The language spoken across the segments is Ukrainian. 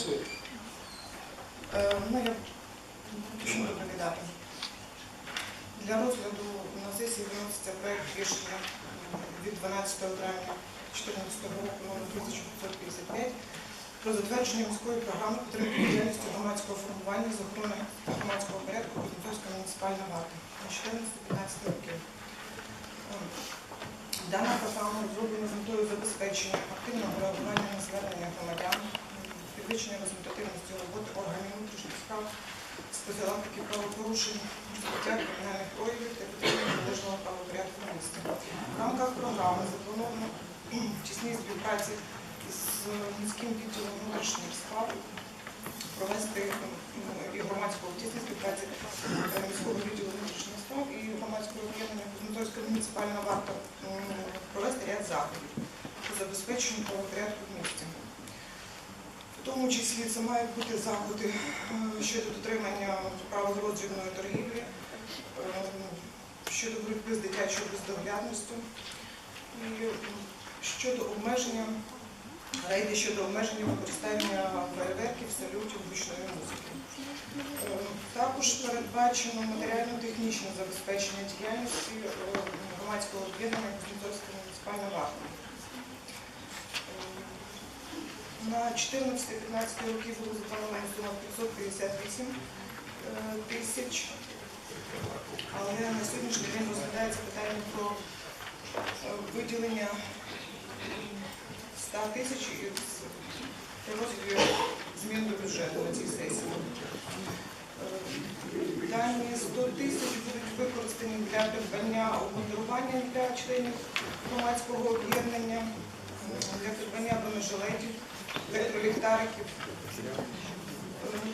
Працює. Е, Ну, я почну доповідати. Для розгляду на сесії виноситься проект рішення від 12 травня 2014 року номер 1555 про затвердження міської програми підтримки діяльності громадського формування з охорони громадського порядку Кузнецовська муніципальна варта на 14-15 років. Дана програма розроблена з метою забезпечення активного реагування на звернення громадян, підвищення результативності роботи органів внутрішніх справ з профілактики правопорушень, розкриття кримінальних проявів та підтримання належного правопорядку місці. В рамках програми заплановано тісній співпраці з міським відділом внутрішніх справ провести і громадського в тісній співпраці міського відділу внутрішніх справ і громадського об'єднання Кузнецовська муніципальна варта провести ряд заходів по забезпеченню правопорядку тому числі це мають бути заходи е, щодо дотримання правил роздрібної торгівлі, е, щодо боротьби з дитячою бездоглядністю і щодо обмеження, рейди щодо обмеження використання фейерверків, салютів, гучної музики. Е, Також передбачено матеріально-технічне забезпечення діяльності громадського об'єднання Кузнецовська муніципальна варта. Е, На 14-15 роки було заплановано сума 558 е, тисяч, але на сьогоднішній день розглядається питання про е, виділення 100 тисяч із при змін до бюджету на цій сесії. Е, Дані 100 тисяч будуть використані для придбання обмундирування для членів громадського об'єднання, для придбання бронежилетів, електроліхтариків.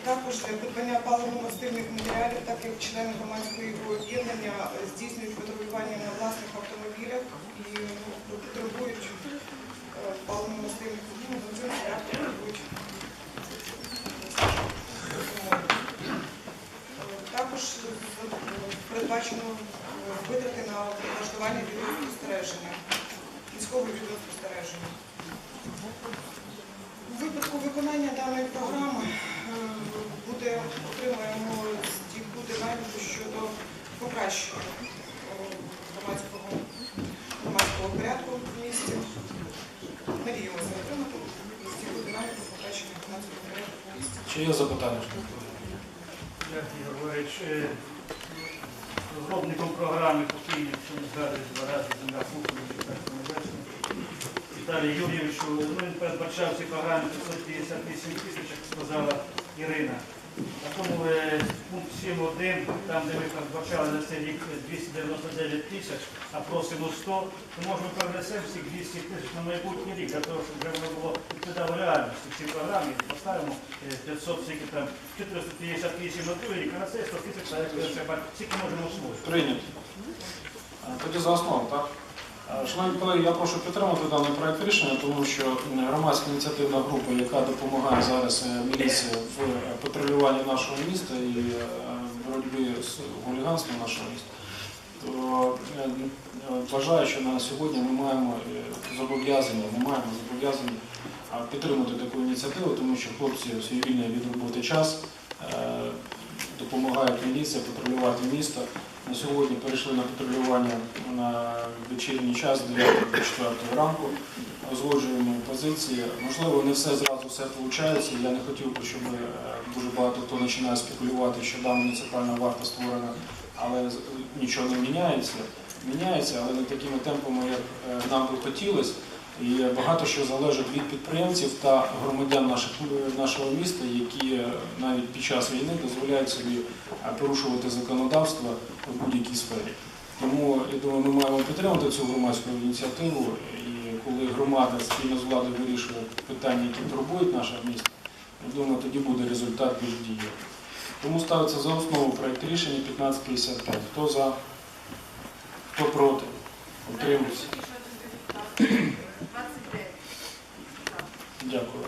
Також придбання паливно-мастильних матеріалів, так як члени громадського об'єднання здійснюють патрулювання на власних автомобілях і ну, потребують е, паливно-мастильних ну, бензин, потребують. Е, Також передбачено е, витрати на влаштування відеоспостереження, військового відеоспостереження. У випадку виконання даної програми е, буде отримаємо стільки динаміку щодо покращення е, громадського, громадського порядку в місті. Надіємося отримати стільки динаміку покращення громадського порядку в місті. Чи є запитання? Як Ігор Григорович, е, розробником програми покійний, що не згадують два рази земля Путіна, Віталію Юрійовичу, ну, він передбачав в цій програмі 558 тисяч, як сказала Ірина. А тому е, пункт 7.1, там, де ви передбачали на цей рік 299 тисяч, а просимо 100, то може ми перенесемо всіх 200 тисяч на майбутній рік, для того, щоб вже воно було відповідало реальності в цій програмі. Поставимо е, 500, скільки там, 458 на другий рік, а на цей 100 тисяч, скільки можемо освоїти. Прийнято. Е, Тоді за основу, так? Шановні колеги, я прошу підтримати даний проект рішення, тому що громадська ініціативна група, яка допомагає зараз е, міліції в е, патрулюванні нашого міста і е, боротьбі з хуліганством нашого міста, то вважаю, що на сьогодні ми маємо зобов'язання, ми маємо зобов'язання підтримати таку ініціативу, тому що хлопці в свій вільний від роботи час допомагають міліції патрулювати місто. На сьогодні перейшли на патрулювання на вечірній час 9 до 4 ранку. Узгоджуємо позиції. Можливо, не все зразу все виходить. Я не хотів би, щоб е, дуже багато хто починає спекулювати, що дана муніципальна варта створена, але нічого не міняється. Міняється, але не такими темпами, як е, нам би хотілося. І багато що залежить від підприємців та громадян наших, нашого міста, які навіть під час війни дозволяють собі е, порушувати законодавство в будь-якій сфері. Тому я думаю, ми маємо підтримати цю громадську ініціативу. І коли громада спільно з владою вирішує питання, які турбують наше місто, я думаю, тоді буде результат більш дієвий. Тому ставиться за основу проект рішення 1555. Хто за, хто проти? Утримується. Дякую.